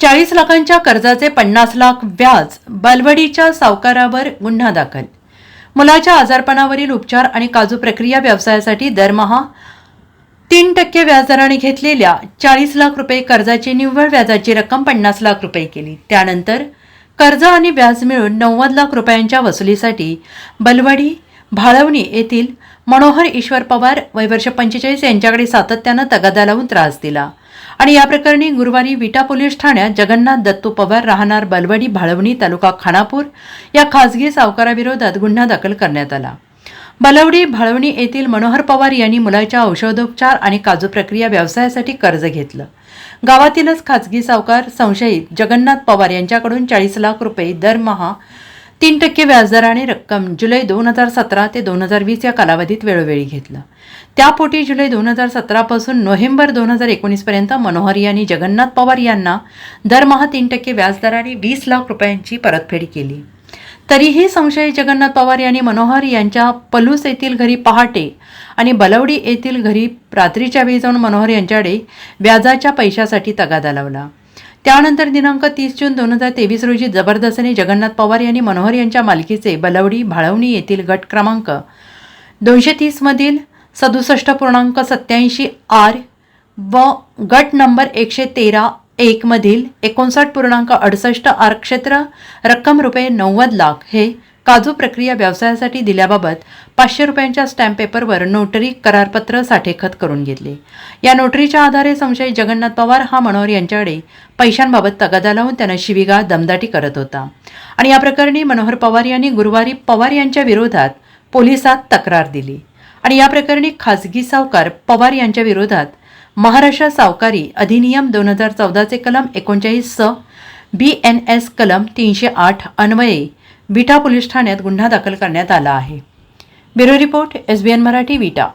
चाळीस लाखांच्या कर्जाचे पन्नास लाख व्याज बालवडीच्या सावकारावर गुन्हा दाखल. मुलाच्या आजारपणावरील उपचार आणि काजू प्रक्रिया व्यवसायासाठी दरमहा तीन टक्के व्याजदराने घेतलेल्या चाळीस लाख रुपये कर्जाची निव्वळ व्याजाची रक्कम पन्नास लाख रुपये केली. त्यानंतर कर्ज आणि व्याज मिळून नव्वद लाख रुपयांच्या वसुलीसाठी बलवडी भाळवणी येथील मनोहर ईश्वर पवार वय वर्ष पंचेचाळीस यांच्याकडे सातत्यानं तगादा लावून त्रास दिला. आणि या प्रकरणी गुरुवारी विटा पोलीस ठाण्यात जगन्नाथ दत्तू पवार राहणार बलवडी भाळवणी तालुका खानापूर या खासगी सावकाराविरोधात गुन्हा दाखल करण्यात आला. बलवडी भाळवणी येथील मनोहर पवार यांनी मुलाच्या औषधोपचार आणि काजू प्रक्रिया व्यवसायासाठी कर्ज घेतलं. गावातीलच खाजगी सावकार संशयित जगन्नाथ पवार यांच्याकडून चाळीस लाख रुपये दरमहा तीन टक्के व्याजदराने रक्कम जुलै दोन हजार सतरा ते दोन हजार वीस या कालावधीत वेळोवेळी घेतलं. त्यापोटी जुलै दोन हजार सतरापासून नोव्हेंबर दोन हजार एकोणीसपर्यंत मनोहर यांनी जगन्नाथ पवार यांना दरमहा तीन टक्के व्याजदराने वीस लाख रुपयांची परतफेड केली. तरीही संशयित जगन्नाथ पवार यांनी मनोहर यांच्या पलूस येथील घरी पहाटे आणि बलवडी येथील घरी रात्रीच्या वेळी जाऊन मनोहर यांच्याकडे व्याजाच्या पैशासाठी तगादा लावला. त्यानंतर दिनांक तीस जून दोन हजार तेवीस रोजी जबरदस्तीने जगन्नाथ पवार यांनी मनोहर यांच्या मालकीचे बलवडी भाळवणी येथील गट क्रमांक दोनशे तीसमधील सदुसष्ट पूर्णांक सत्याऐंशी आर व गट नंबर एकशे तेरा एकमधील एकोणसाठ पूर्णांक अडुसष्ट आर क्षेत्र रक्कम रुपये नव्वद लाख हे काजू प्रक्रिया व्यवसायासाठी दिल्याबाबत पाचशे रुपयांच्या स्टॅम्प पेपरवर नोटरी करारपत्र साठेखत करून घेतले. या नोटरीच्या आधारे संशयित जगन्नाथ पवार हा मनोहर यांच्याकडे पैशांबाबत तगादा लावून त्यांना शिविगा दमदाटी करत होता. आणि या प्रकरणी मनोहर पवार यांनी गुरुवारी पवार यांच्या विरोधात पोलिसात तक्रार दिली. आणि या प्रकरणी खासगी सावकार पवार यांच्या विरोधात महाराष्ट्र सावकारी अधिनियम दोन हजार चौदाचे कलम एकोणचाळीस स बी एन एस कलम तीनशे आठ अन्वये विटा पोलीस ठाण्यात गुन्हा दाखल करण्यात आला आहे. Bureau report S B N Marathi Vita